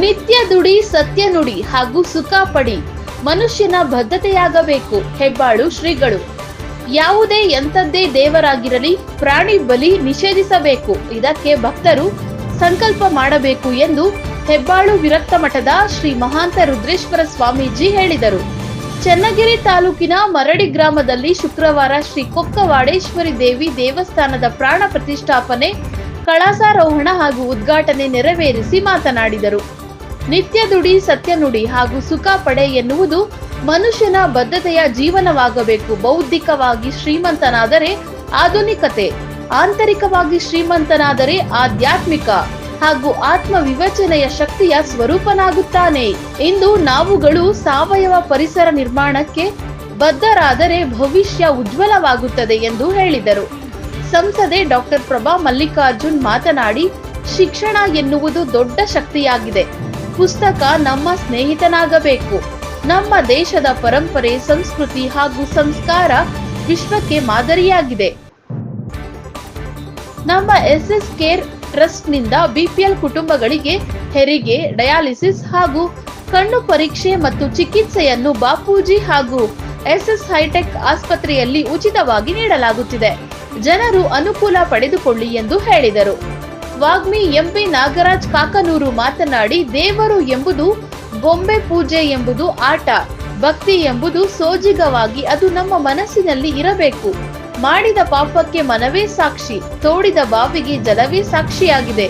ನಿತ್ಯ ದುಡಿ ಸತ್ಯ ನುಡಿ ಹಾಗೂ ಸುಖ ಪಡಿ. ಮನುಷ್ಯನ ಬದ್ಧತೆಯಾಗಬೇಕು, ಹೆಬ್ಬಾಳು ಶ್ರೀಗಳು. ಯಾವುದೇ ಎಂಥದ್ದೇ ದೇವರಾಗಿರಲಿ, ಪ್ರಾಣಿ ಬಲಿ ನಿಷೇಧಿಸಬೇಕು. ಇದಕ್ಕೆ ಭಕ್ತರು ಸಂಕಲ್ಪ ಮಾಡಬೇಕು ಎಂದು ಹೆಬ್ಬಾಳು ವಿರಕ್ತ ಮಠದ ಶ್ರೀ ಮಹಾಂತ ರುದ್ರೇಶ್ವರ ಸ್ವಾಮೀಜಿ ಹೇಳಿದರು. ಚನ್ನಗಿರಿ ತಾಲೂಕಿನ ಮರಡಿ ಗ್ರಾಮದಲ್ಲಿ ಶುಕ್ರವಾರ ಶ್ರೀ ಕೊಕ್ಕವಾಡೇಶ್ವರಿ ದೇವಿ ದೇವಸ್ಥಾನದ ಪ್ರಾಣ ಪ್ರತಿಷ್ಠಾಪನೆ ಕಳಸಾರೋಹಣ ಹಾಗೂ ಉದ್ಘಾಟನೆ ನೆರವೇರಿಸಿ ಮಾತನಾಡಿದರು. ನಿತ್ಯ ದುಡಿ ಸತ್ಯ ನುಡಿ ಹಾಗೂ ಸುಖ ಪಡೆ ಎನ್ನುವುದು ಮನುಷ್ಯನ ಬದ್ಧತೆಯ ಜೀವನವಾಗಬೇಕು. ಬೌದ್ಧಿಕವಾಗಿ ಶ್ರೀಮಂತನಾದರೆ ಆಧುನಿಕತೆ, ಆಂತರಿಕವಾಗಿ ಶ್ರೀಮಂತನಾದರೆ ಆಧ್ಯಾತ್ಮಿಕ ಹಾಗೂ ಆತ್ಮ ವಿವಚನೆಯ ಶಕ್ತಿಯ ಸ್ವರೂಪನಾಗುತ್ತಾನೆ. ಇಂದು ನಾವುಗಳು ಸಾವಯವ ಪರಿಸರ ನಿರ್ಮಾಣಕ್ಕೆ ಬದ್ಧರಾದರೆ ಭವಿಷ್ಯ ಉಜ್ವಲವಾಗುತ್ತದೆ ಎಂದು ಹೇಳಿದರು. ಸಂಸದೆ ಡಾಕ್ಟರ್ ಪ್ರಭಾ ಮಲ್ಲಿಕಾರ್ಜುನ್ ಮಾತನಾಡಿ, ಶಿಕ್ಷಣ ಎನ್ನುವುದು ದೊಡ್ಡ ಶಕ್ತಿಯಾಗಿದೆ. ಪುಸ್ತಕ ನಮ್ಮ ಸ್ನೇಹಿತನಾಗಬೇಕು. ನಮ್ಮ ದೇಶದ ಪರಂಪರೆ, ಸಂಸ್ಕೃತಿ ಹಾಗೂ ಸಂಸ್ಕಾರ ವಿಶ್ವಕ್ಕೆ ಮಾದರಿಯಾಗಿದೆ. ನಮ್ಮ ಎಸ್ ಎಸ್ ಕೇರ್ ಟ್ರಸ್ಟ್ನಿಂದ ಬಿಪಿಎಲ್ ಕುಟುಂಬಗಳಿಗೆ ಹೆರಿಗೆ, ಡಯಾಲಿಸಿಸ್ ಹಾಗೂ ಕಣ್ಣು ಪರೀಕ್ಷೆ ಮತ್ತು ಚಿಕಿತ್ಸೆಯನ್ನು ಬಾಪೂಜಿ ಹಾಗೂ ಎಸ್ಎಸ್ ಹೈಟೆಕ್ ಆಸ್ಪತ್ರೆಯಲ್ಲಿ ಉಚಿತವಾಗಿ ನೀಡಲಾಗುತ್ತಿದೆ. ಜನರು ಅನುಕೂಲ ಪಡೆದುಕೊಳ್ಳಿ ಎಂದು ಹೇಳಿದರು. ವಾಗ್ಮಿ ಎಂಪಿ ನಾಗರಾಜ್ ಕಾಕನೂರು ಮಾತನಾಡಿ ದೇವರು ಎಂಬುದು ಗೊಂಬೆ ಪೂಜೆ ಎಂಬುದು ಆಟ, ಭಕ್ತಿ ಎಂಬುದು ಸೋಜಿಗವಾಗಿ ಅದು ನಮ್ಮ ಮನಸ್ಸಿನಲ್ಲಿ ಇರಬೇಕು. ಮಾಡಿದ ಪಾಪಕ್ಕೆ ಮನವೇ ಸಾಕ್ಷಿ, ತೋಡಿದ ಬಾವಿಗೆ ಜಲವೇ ಸಾಕ್ಷಿಯಾಗಿದೆ.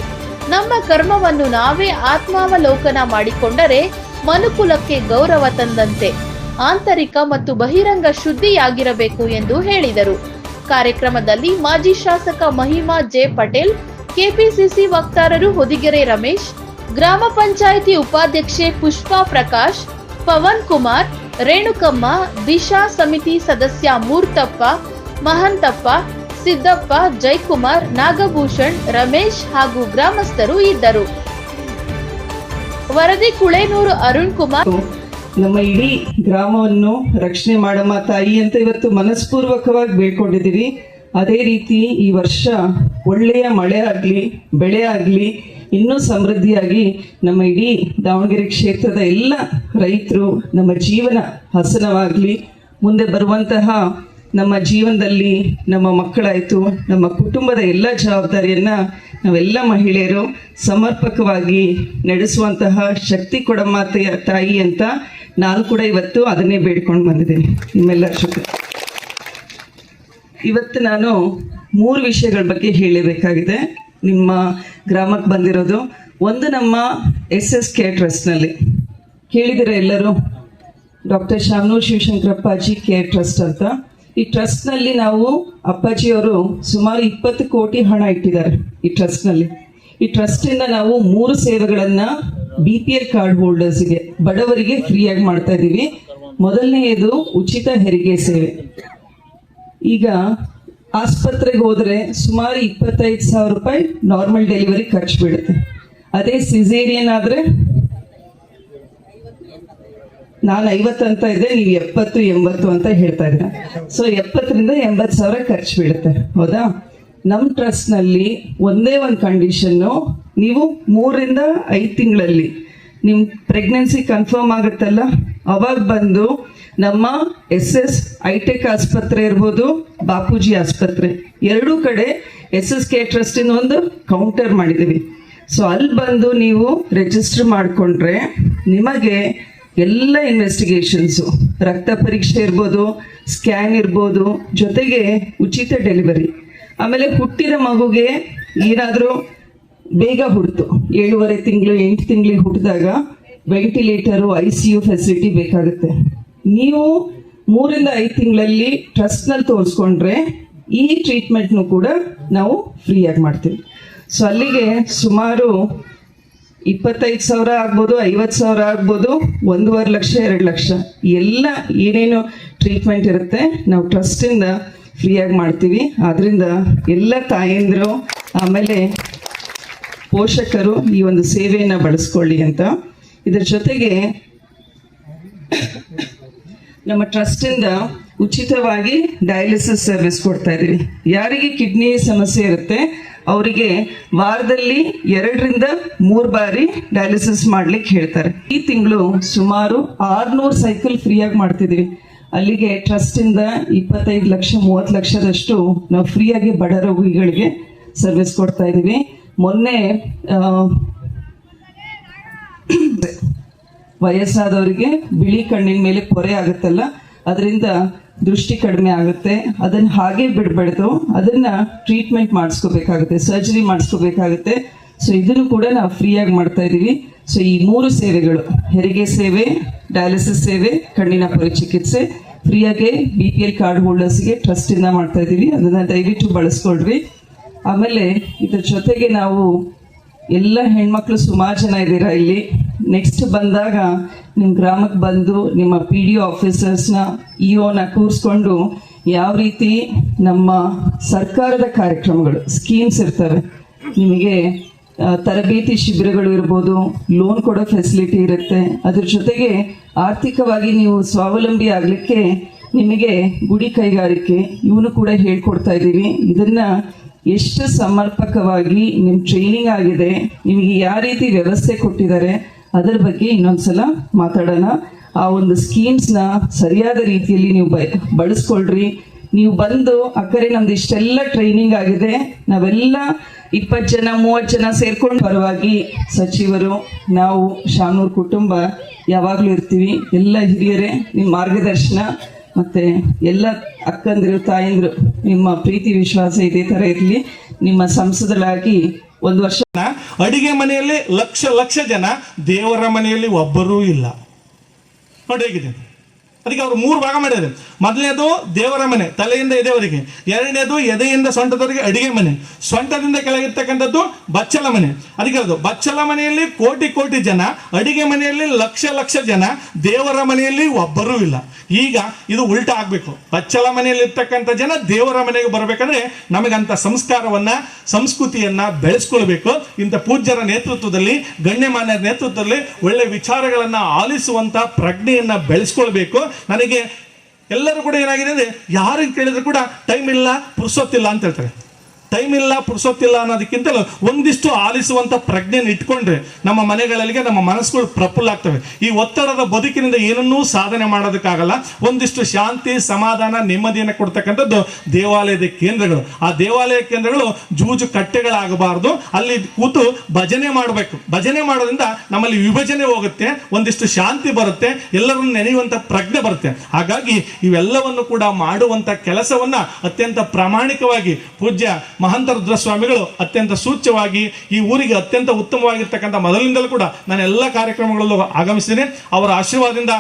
ನಮ್ಮ ಕರ್ಮವನ್ನು ನಾವೇ ಆತ್ಮಾವಲೋಕನ ಮಾಡಿಕೊಂಡರೆ ಮನುಕುಲಕ್ಕೆ ಗೌರವ ತಂದಂತೆ, ಆಂತರಿಕ ಮತ್ತು ಬಹಿರಂಗ ಶುದ್ಧಿಯಾಗಿರಬೇಕು ಎಂದು ಹೇಳಿದರು. ಕಾರ್ಯಕ್ರಮದಲ್ಲಿ ಮಾಜಿ ಶಾಸಕ ಮಹಿಮಾ ಜೆ ಪಟೇಲ್ ಕೆಪಿಸಿಸಿ ವಕ್ತಾರರು ಹೊದಿಗೆರೆ ರಮೇಶ್, ಗ್ರಾಮ ಪಂಚಾಯಿತಿ ಉಪಾಧ್ಯಕ್ಷೆ ಪುಷ್ಪಾ ಪ್ರಕಾಶ್, ಪವನ್ ಕುಮಾರ್, ರೇಣುಕಮ್ಮ, ದಿಶಾ ಸಮಿತಿ ಸದಸ್ಯ ಮೂರ್ತಪ್ಪ, ಮಹಂತಪ್ಪ, ಸಿದ್ದಪ್ಪ, ಜೈಕುಮಾರ್, ನಾಗಭೂಷಣ್, ರಮೇಶ್ ಹಾಗೂ ಗ್ರಾಮಸ್ಥರು ಇದ್ದರು. ವರದಿ ಕುಳೇನೂರು ಅರುಣ್ ಕುಮಾರ್ ನಮ್ಮ ಇಡೀ ಗ್ರಾಮವನ್ನು ರಕ್ಷಣೆ ಮಾಡಮ್ಮ ತಾಯಿ ಅಂತ ಇವತ್ತು ಮನಸ್ಪೂರ್ವಕವಾಗಿ ಬೇಡ್ಕೊಂಡಿದ್ದೀವಿ. ಅದೇ ರೀತಿ ಈ ವರ್ಷ ಒಳ್ಳೆಯ ಮಳೆ ಆಗಲಿ, ಬೆಳೆ ಆಗಲಿ, ಇನ್ನೂ ಸಮೃದ್ಧಿಯಾಗಿ ನಮ್ಮ ಇಡೀ ದಾವಣಗೆರೆ ಕ್ಷೇತ್ರದ ಎಲ್ಲ ರೈತರು ನಮ್ಮ ಜೀವನ ಹಸನವಾಗಲಿ, ಮುಂದೆ ಬರುವಂತಹ ನಮ್ಮ ಜೀವನದಲ್ಲಿ ನಮ್ಮ ಮಕ್ಕಳಾಯಿತು, ನಮ್ಮ ಕುಟುಂಬದ ಎಲ್ಲ ಜವಾಬ್ದಾರಿಯನ್ನು ನಾವೆಲ್ಲ ಮಹಿಳೆಯರು ಸಮರ್ಪಕವಾಗಿ ನಡೆಸುವಂತಹ ಶಕ್ತಿ ಕೊಡಮ್ಮ ತ- ತಾಯಿ ಅಂತ ನಾನು ಕೂಡ ಇವತ್ತು ಅದನ್ನೇ ಬೇಡ್ಕೊಂಡು ಬಂದಿದ್ದೀನಿ. ನಿಮ್ಮೆಲ್ಲರ ಜೊತೆ. ಇವತ್ತು ನಾನು ಮೂರು ವಿಷಯಗಳ ಬಗ್ಗೆ ಹೇಳಬೇಕಾಗಿದೆ. ನಿಮ್ಮ ಗ್ರಾಮಕ್ಕೆ ಬಂದಿರೋದು. ಒಂದು ನಮ್ಮ ಎಸ್ ಎಸ್ ಕೆ ಟ್ರಸ್ಟ್ನಲ್ಲಿ. ಕೇಳಿದಿರ ಎಲ್ಲರೂ? Doctor Shamanur Shivashankarappaji care trust ಅಂತ. ಈ ಟ್ರಸ್ಟ್ನಲ್ಲಿ ನಾವು ಅಪ್ಪಾಜಿಯವರು ಸುಮಾರು ಇಪ್ಪತ್ತು ಕೋಟಿ ಹಣ ಇಟ್ಟಿದ್ದಾರೆ ಈ ಟ್ರಸ್ಟ್ನಲ್ಲಿ. ಈ ಟ್ರಸ್ಟಿಂದ ನಾವು ಮೂರು ಸೇವೆಗಳನ್ನು ಬಿ ಪಿ ಎಲ್ ಕಾರ್ಡ್ ಹೋಲ್ಡರ್ಸಿಗೆ, ಬಡವರಿಗೆ ಫ್ರೀಯಾಗಿ ಮಾಡ್ತಾ ಇದ್ದೀವಿ. ಮೊದಲನೆಯದು ಉಚಿತ ಹೆರಿಗೆ ಸೇವೆ. ಈಗ ಆಸ್ಪತ್ರೆಗೆ ಹೋದ್ರೆ ಸುಮಾರು ಇಪ್ಪತ್ತೈದು ಸಾವಿರ ರೂಪಾಯಿ ನಾರ್ಮಲ್ ಡೆಲಿವರಿ ಖರ್ಚು ಬೀಳುತ್ತೆ. ಅದೇ ಸಿಝೇರಿಯನ್ ಆದ್ರೆ ನಾನು ಐವತ್ತು ಅಂತ ಇದ್ದೆ ನೀವು ಎಪ್ಪತ್ತು, ಎಂಬತ್ತು ಅಂತ ಹೇಳ್ತಾ ಇದ್ದೆ ಸೊ ಎಪ್ಪತ್ತರಿಂದ ಎಂಬತ್ತು ಸಾವಿರ ಖರ್ಚು ಬೀಳುತ್ತೆ. ಹೌದಾ? ನಮ್ಮ ಟ್ರಸ್ಟ್ನಲ್ಲಿ ಒಂದೇ ಒಂದು ಕಂಡೀಷನ್ನು ನೀವು ಮೂರರಿಂದ ಐದು ತಿಂಗಳಲ್ಲಿ ನಿಮ್ಮ ಪ್ರೆಗ್ನೆನ್ಸಿ ಕನ್ಫರ್ಮ್ ಆಗುತ್ತಲ್ಲ? ಅವಾಗ ಬಂದು ನಮ್ಮ ಎಸ್ ಎಸ್ ಐಟೆಕ್ ಆಸ್ಪತ್ರೆ ಇರ್ಬೋದು, ಬಾಪೂಜಿ ಆಸ್ಪತ್ರೆ. ಎರಡೂ ಕಡೆ ಎಸ್ ಎಸ್ ಕೆ ಟ್ರಸ್ಟಿನ ಒಂದು ಕೌಂಟರ್ ಮಾಡಿದ್ದೀವಿ ಸೊ ಅಲ್ಲಿ ಬಂದು ನೀವು ರಿಜಿಸ್ಟರ್ ಮಾಡಿಕೊಂಡ್ರೆ ನಿಮಗೆ ಎಲ್ಲ ಇನ್ವೆಸ್ಟಿಗೇಷನ್ಸು ರಕ್ತ ಪರೀಕ್ಷೆ ಇರ್ಬೋದು ಸ್ಕ್ಯಾನ್ ಇರ್ಬೋದು, ಜೊತೆಗೆ ಉಚಿತ ಡೆಲಿವರಿ ಆಮೇಲೆ ಹುಟ್ಟಿದ ಮಗುಗೆ ಏನಾದರೂ ಬೇಗ ಹುಡ್ತು. ಏಳುವರೆ ತಿಂಗಳು, ಎಂಟು ತಿಂಗಳಿಗೆ ಹುಟ್ಟಿದಾಗ ventilator, I C U facility ಬೇಕಾಗುತ್ತೆ. ನೀವು ಮೂರಿಂದ ಐದು ತಿಂಗಳಲ್ಲಿ ಟ್ರಸ್ಟ್ನಲ್ಲಿ ತೋರಿಸ್ಕೊಂಡ್ರೆ ಈ ಟ್ರೀಟ್ಮೆಂಟ್ನು ಕೂಡ ನಾವು ಫ್ರೀಯಾಗಿ ಮಾಡ್ತೀವಿ. ಸೊ ಅಲ್ಲಿಗೆ ಸುಮಾರು ಇಪ್ಪತ್ತೈದು ಸಾವಿರ ಆಗ್ಬೋದು, ಐವತ್ತು ಸಾವಿರ ಆಗ್ಬೋದು, ಒಂದೂವರೆ ಲಕ್ಷ, ಎರಡು ಲಕ್ಷ. ಎಲ್ಲ ಏನೇನು ಟ್ರೀಟ್ಮೆಂಟ್ ಇರುತ್ತೆ ನಾವು ಟ್ರಸ್ಟಿಂದ ಫ್ರೀಯಾಗಿ ಮಾಡ್ತೀವಿ. ಆದ್ದರಿಂದ ಎಲ್ಲ ತಾಯಂದಿರು, ಆಮೇಲೆ ಪೋಷಕರು ಈ ಒಂದು ಸೇವೆಯನ್ನು ಬಳಸ್ಕೊಳ್ಳಿ ಅಂತ. ಇದರ ಜೊತೆಗೆ ನಮ್ಮ ಟ್ರಸ್ಟಿಂದ ಉಚಿತವಾಗಿ ಡಯಾಲಿಸಿಸ್ ಸರ್ವಿಸ್ ಕೊಡ್ತಾ ಇದ್ದೀವಿ. ಯಾರಿಗೆ ಕಿಡ್ನಿ ಸಮಸ್ಯೆ ಇರುತ್ತೆ, ಅವರಿಗೆ ವಾರದಲ್ಲಿ ಎರಡರಿಂದ ಮೂರು ಬಾರಿ ಡಯಾಲಿಸಿಸ್ ಮಾಡ್ಲಿಕ್ಕೆ ಹೇಳ್ತಾರೆ. ಈ ತಿಂಗಳು ಸುಮಾರು ಆರ್ನೂರು ಸೈಕಲ್ ಫ್ರೀಯಾಗಿ ಮಾಡ್ತಿದ್ದೀವಿ. ಅಲ್ಲಿಗೆ ಟ್ರಸ್ಟಿಂದ ಇಪ್ಪತ್ತೈದು ಲಕ್ಷ, ಮೂವತ್ತು ಲಕ್ಷದಷ್ಟು ನಾವು ಫ್ರೀಯಾಗಿ ಬಡ ರೋಗಿಗಳಿಗೆ ಸರ್ವಿಸ್ ಕೊಡ್ತಾ ಇದ್ದೀವಿ. ಮೊನ್ನೆ ವಯಸ್ಸಾದವರಿಗೆ ಬಿಳಿ ಕಣ್ಣಿನ ಮೇಲೆ ಪೊರೆ ಆಗುತ್ತಲ್ಲ, ಅದರಿಂದ ದೃಷ್ಟಿ ಕಡಿಮೆ ಆಗುತ್ತೆ. ಅದನ್ನ ಹಾಗೆ ಬಿಡಬಾರ್ದು. ಅದನ್ನ ಟ್ರೀಟ್ಮೆಂಟ್ ಮಾಡಿಸ್ಕೋಬೇಕಾಗುತ್ತೆ ಸರ್ಜರಿ ಮಾಡಿಸ್ಕೋಬೇಕಾಗುತ್ತೆ. ಸೊ ಇದನ್ನು ಕೂಡ ನಾವು ಫ್ರೀಯಾಗಿ ಮಾಡ್ತಾ ಇದ್ದೀವಿ. ಸೊ ಈ ಮೂರು ಸೇವೆಗಳು, ಹೆರಿಗೆ ಸೇವೆ ಡಯಾಲಿಸಿಸ್ ಸೇವೆ, ಕಣ್ಣಿನ ಪರಿಚಿಕಿತ್ಸೆ, ಫ್ರೀಯಾಗೆ ಬಿ ಪಿ ಎಲ್ ಕಾರ್ಡ್ ಹೋಲ್ಡರ್ಸ್ಗೆ ಟ್ರಸ್ಟಿಂದ ಮಾಡ್ತಾ ಇದ್ದೀವಿ. ಅದನ್ನ ದಯವಿಟ್ಟು ಬಳಸ್ಕೊಳ್ರಿ. ಆಮೇಲೆ ಇದ್ರ ಜೊತೆಗೆ ನಾವು ಎಲ್ಲ ಹೆಣ್ಮಕ್ಳು ಸುಮಾರು ಜನ ಇದ್ದೀರಾ ಇಲ್ಲಿ. ನೆಕ್ಸ್ಟ್ ಬಂದಾಗ ನಿಮ್ಮ ಗ್ರಾಮಕ್ಕೆ ಬಂದು ನಿಮ್ಮ ಪಿ ಡಿ ಆಫೀಸರ್ಸ್ನ ಇ ಒನ ಕೂರಿಸ್ಕೊಂಡು ಯಾವ ರೀತಿ ನಮ್ಮ ಸರ್ಕಾರದ ಕಾರ್ಯಕ್ರಮಗಳು ಸ್ಕೀಮ್ಸ್ ಇರ್ತವೆ. ನಿಮಗೆ ತರಬೇತಿ ಶಿಬಿರಗಳು ಇರ್ಬೋದು ಲೋನ್ ಕೊಡೋ ಫೆಸಿಲಿಟಿ ಇರುತ್ತೆ. ಅದ್ರ ಜೊತೆಗೆ ಆರ್ಥಿಕವಾಗಿ ನೀವು ಸ್ವಾವಲಂಬಿ ಆಗಲಿಕ್ಕೆ ನಿಮಗೆ ಗುಡಿ ಕೈಗಾರಿಕೆ, ಇವನು ಕೂಡ ಹೇಳ್ಕೊಡ್ತಾ ಇದ್ದೀವಿ. ಇದನ್ನ ಎಷ್ಟು ಸಮರ್ಪಕವಾಗಿ ನಿಮ್ಮ ಟ್ರೈನಿಂಗ್ ಆಗಿದೆ, ನಿಮಗೆ ಯಾವ ರೀತಿ ವ್ಯವಸ್ಥೆ ಕೊಟ್ಟಿದ್ದಾರೆ, ಅದರ ಬಗ್ಗೆ ಇನ್ನೊಂದ್ಸಲ ಮಾತಾಡೋಣ. ಆ ಒಂದು ಸ್ಕೀಮ್ಸ್ನ ಸರಿಯಾದ ರೀತಿಯಲ್ಲಿ ನೀವು ಬಳಸ್ಕೊಳ್ರಿ. ನೀವು ಬಂದು, ಅಕ್ಕರೆ ನಮ್ದು ಇಷ್ಟೆಲ್ಲ ಟ್ರೈನಿಂಗ್ ಆಗಿದೆ, ನಾವೆಲ್ಲ ಇಪ್ಪತ್ತು ಜನ, ಮೂವತ್ತು ಜನ ಸೇರ್ಕೊಂಡು ಪರವಾಗಿ ಸಚಿವರು, ನಾವು, ಶಾಮೂರ್ ಕುಟುಂಬ ಯಾವಾಗಲೂ ಇರ್ತೀವಿ. ಎಲ್ಲ ಹಿರಿಯರೇ, ನಿಮ್ಮ ಮಾರ್ಗದರ್ಶನ. ಮತ್ತೆ ಎಲ್ಲ ಅಕ್ಕಂದಿರು, ತಾಯಂದಿರು, ನಿಮ್ಮ ಪ್ರೀತಿ, ವಿಶ್ವಾಸ ಇದೇ ಥರ ಇರಲಿ. ನಿಮ್ಮ ಸಂಸದರಾಗಿ ಒಂದು ವರ್ಷ ಅಡಿಗೆ ಮನೆಯಲ್ಲಿ ಲಕ್ಷ ಲಕ್ಷ ಜನ ದೇವರ ಮನೆಯಲ್ಲಿ ಒಬ್ಬರೂ ಇಲ್ಲ. ನೋಡಿ ಹೇಗಿದೆ. ಅದಕ್ಕೆ ಅವರು ಮೂರು ಭಾಗ ಮಾಡಿದ್ದಾರೆ. ಮೊದಲನೇದು ದೇವರ ಮನೆ, ತಲೆಯಿಂದ ಎದೆಯವರಿಗೆ ಎರಡನೇದು ಎದೆಯಿಂದ ಸ್ವಂಟದವರಿಗೆ ಅಡಿಗೆ ಮನೆ. ಸೊಂಟದಿಂದ ಕೆಳಗಿರ್ತಕ್ಕಂಥದ್ದು ಬಚ್ಚಲ ಮನೆ. ಅದಕ್ಕೆ ಅದು ಬಚ್ಚಲ ಮನೆಯಲ್ಲಿ ಕೋಟಿ ಕೋಟಿ ಜನ, ಅಡಿಗೆ ಮನೆಯಲ್ಲಿ ಲಕ್ಷ ಲಕ್ಷ ಜನ, ದೇವರ ಮನೆಯಲ್ಲಿ ಒಬ್ಬರೂ ಇಲ್ಲ. ಈಗ ಇದು ಉಲ್ಟಾ ಆಗಬೇಕು. ಬಚ್ಚಲ ಮನೆಯಲ್ಲಿ ಇರ್ತಕ್ಕಂಥ ಜನ ದೇವರ ಮನೆಗೆ ಬರಬೇಕಂದ್ರೆ ನಮಗಂತ ಸಂಸ್ಕಾರವನ್ನ, ಸಂಸ್ಕೃತಿಯನ್ನ ಬೆಳೆಸ್ಕೊಳ್ಬೇಕು. ಇಂಥ ಪೂಜ್ಯರ ನೇತೃತ್ವದಲ್ಲಿ, ಗಣ್ಯಮಾನ್ಯರ ನೇತೃತ್ವದಲ್ಲಿ ಒಳ್ಳೆ ವಿಚಾರಗಳನ್ನ ಆಲಿಸುವಂತ ಪ್ರಜ್ಞೆಯನ್ನ ಬೆಳೆಸ್ಕೊಳ್ಬೇಕು. ನನಗೆ ಎಲ್ಲರೂ ಕೂಡ ಏನಾಗಿದೆ ಅಂದ್ರೆ ಯಾರಿಗೆ ಕೇಳಿದ್ರು ಕೂಡ ಟೈಮ್ ಇಲ್ಲ ಪುರ್ಸೊತ್ತಿಲ್ಲ ಅಂತ ಹೇಳ್ತಾರೆ. ಟೈಮ್ ಇಲ್ಲ, ಪುರ್ಸೊತ್ತಿಲ್ಲ ಅನ್ನೋದಕ್ಕಿಂತಲೂ ಒಂದಿಷ್ಟು ಆಲಿಸುವಂತ ಪ್ರಜ್ಞೆನ ಇಟ್ಕೊಂಡ್ರೆ ನಮ್ಮ ಮನೆಗಳಿಗೆ ನಮ್ಮ ಮನಸ್ಸುಗಳು ಪ್ರಫುಲ್ಲ ಆಗ್ತವೆ. ಈ ಒತ್ತಡದ ಬದುಕಿನಿಂದ ಏನನ್ನೂ ಸಾಧನೆ ಮಾಡೋದಕ್ಕಾಗಲ್ಲ. ಒಂದಿಷ್ಟು ಶಾಂತಿ, ಸಮಾಧಾನ, ನೆಮ್ಮದಿಯನ್ನು ಕೊಡ್ತಕ್ಕಂಥದ್ದು ದೇವಾಲಯದ ಕೇಂದ್ರಗಳು. ಆ ದೇವಾಲಯ ಕೇಂದ್ರಗಳು ಜೂಜು ಕಟ್ಟೆಗಳಾಗಬಾರ್ದು. ಅಲ್ಲಿ ಕೂತು ಭಜನೆ ಮಾಡಬೇಕು. ಭಜನೆ ಮಾಡೋದ್ರಿಂದ ನಮ್ಮಲ್ಲಿ ವಿಭಜನೆ ಹೋಗುತ್ತೆ, ಒಂದಿಷ್ಟು ಶಾಂತಿ ಬರುತ್ತೆ, ಎಲ್ಲರನ್ನು ನೆನೆಯುವಂಥ ಪ್ರಜ್ಞೆ ಬರುತ್ತೆ. ಹಾಗಾಗಿ ಇವೆಲ್ಲವನ್ನು ಕೂಡ ಮಾಡುವಂತ ಕೆಲಸವನ್ನ ಅತ್ಯಂತ ಪ್ರಾಮಾಣಿಕವಾಗಿ ಪೂಜ್ಯ ಮಹಂತ ರುದ್ರಸ್ವಾಮಿಗಳು ಅತ್ಯಂತ ಸೂಚ್ಯವಾಗಿ ಈ ಊರಿಗೆ ಅತ್ಯಂತ ಉತ್ತಮವಾಗಿರ್ತಕ್ಕಂಥ ಮೊದಲಿಂದಲೂ ಕೂಡ ನಾನು ಎಲ್ಲ ಕಾರ್ಯಕ್ರಮಗಳಲ್ಲೂ ಆಗಮಿಸಿದ್ದೇನೆ. ಅವರ ಆಶೀರ್ವಾದದಿಂದ